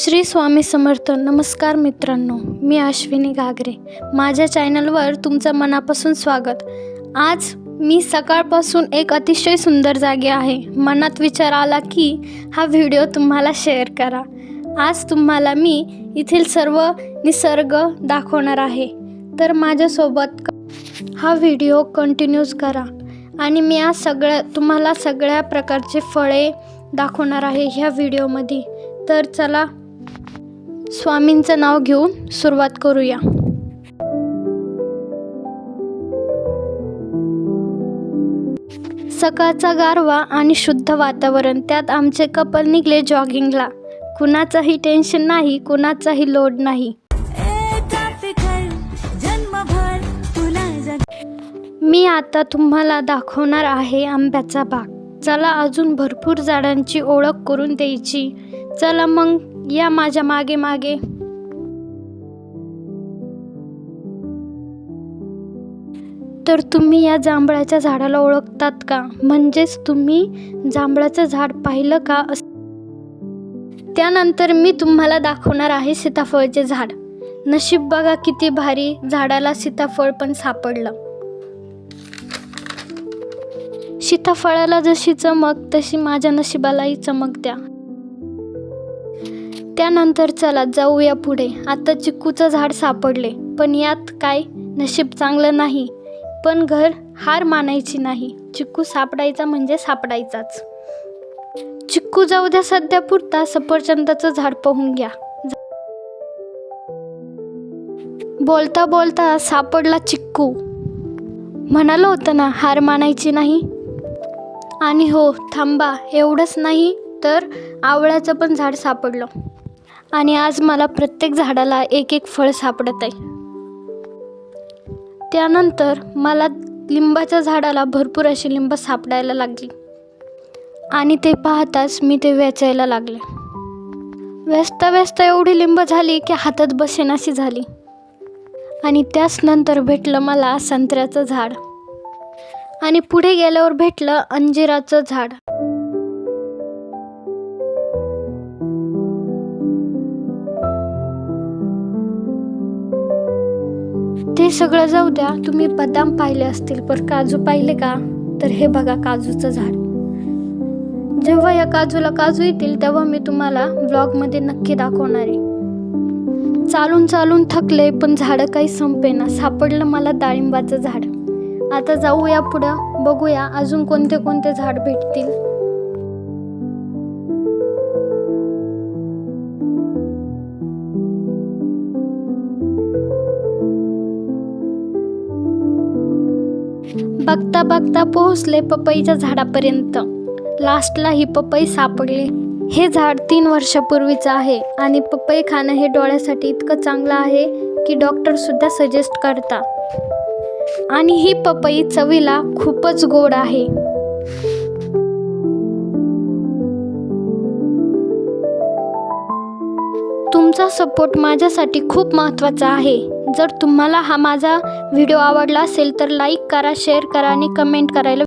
श्री स्वामी समर्थ नमस्कार मित्रांनो मी अश्विनी घागरे. माझ्या चॅनलवर तुमचं मनापासून स्वागत. आज मी सकाळपासून एक अतिशय सुंदर जागे आहे. मनात विचार आला की हा व्हिडिओ तुम्हाला शेअर करा. आज तुम्हाला मी येथील सर्व निसर्ग दाखवणार आहे. तर माझ्यासोबत हा व्हिडिओ कंटिन्यूज करा. आणि मी आज सगळ्या तुम्हाला सगळ्या प्रकारचे फळे दाखवणार आहे ह्या व्हिडिओमध्ये. तर चला स्वामींचं नाव घेऊन सुरुवात करूया. सकाळचा गारवा आणि शुद्ध वातावरण त्यात आमचे कपल निघले जॉगिंगला. कुणाचंही टेन्शन नाही कुणाचाही लोड नाही. जन्मभर मी आता तुम्हाला दाखवणार आहे आंब्याचा बाग. चला अजून भरपूर झाडांची ओळख करून द्यायची. चला मग या माझ्या मागे मागे. तर तुम्ही या जांभळाच्या झाडाला ओळखतात का? म्हणजेच तुम्ही जांभळाचं झाड पाहिलं का अस त्यानंतर मी तुम्हाला दाखवणार आहे सीताफळचे झाड. नशीब बघा किती भारी झाडाला सीताफळ पण सापडलं. सीताफळाला जशी चमक तशी माझ्या नशिबालाही चमक द्या. त्यानंतर चला जाऊया पुढे. आता चिक्कूचं झाड सापडले. पण यात काय? नशीब चांगलं नाही. पण घर हार मानायची नाही. चिक्कू सापडायचा म्हणजे सापडायचाच. चिक्कू जाऊ द्या सध्या पुरता सफरचंदाचं झाड पाहून घ्या. बोलता बोलता सापडला चिक्कू. म्हणालं होतं ना हार मानायची नाही? आणि हो थांबा एवढंच नाही तर आवळ्याचं पण झाड सापडलं. आणि आज मला प्रत्येक झाडाला एक एक फळ सापडत आहे. त्यानंतर मला लिंबाच्या झाडाला भरपूर अशी लिंब सापडायला लागली. आणि ते पाहताच मी ते वेचायला लागले. व्यस्त व्यस्त एवढी लिंब झाली की हातात बसेनाशी झाली. आणि त्याच नंतर भेटलं मला संत्र्याचं झाड. आणि पुढे गेल्यावर भेटलं अंजिराचं झाड. ते सगळं जाऊ द्या. तुम्ही बदाम पाहिले असतील पण काजू पाहिले का? तर हे बघा काजूचं झाड. जेव्हा या काजूला काजू येतील तेव्हा मी तुम्हाला ब्लॉगमध्ये नक्की दाखवणार आहे. चालून चालून थकले पण झाडं काही संपेना. सापडलं मला डाळिंबाचं झाड. आता जाऊया पुढं बघूया अजून कोणते कोणते झाड भेटतील. बघता बघता पोहोचले पपईच्या झाडापर्यंत. लास्टला ही पपई सापडली. हे झाड तीन वर्षापूर्वीचं आहे आणि पपई खाणं हे डोळ्यासाठी इतकं चांगलं आहे की डॉक्टरसुद्धा सजेस्ट करता. आणि ही पपई चवीला खूपच गोड आहे. तुमचा सपोर्ट माझ्यासाठी खूप महत्त्वाचा आहे. जर तुम्हाला हा माझा व्हिडिओ आवडला असेल तर लाईक करा शेअर करा आणि कमेंट करायला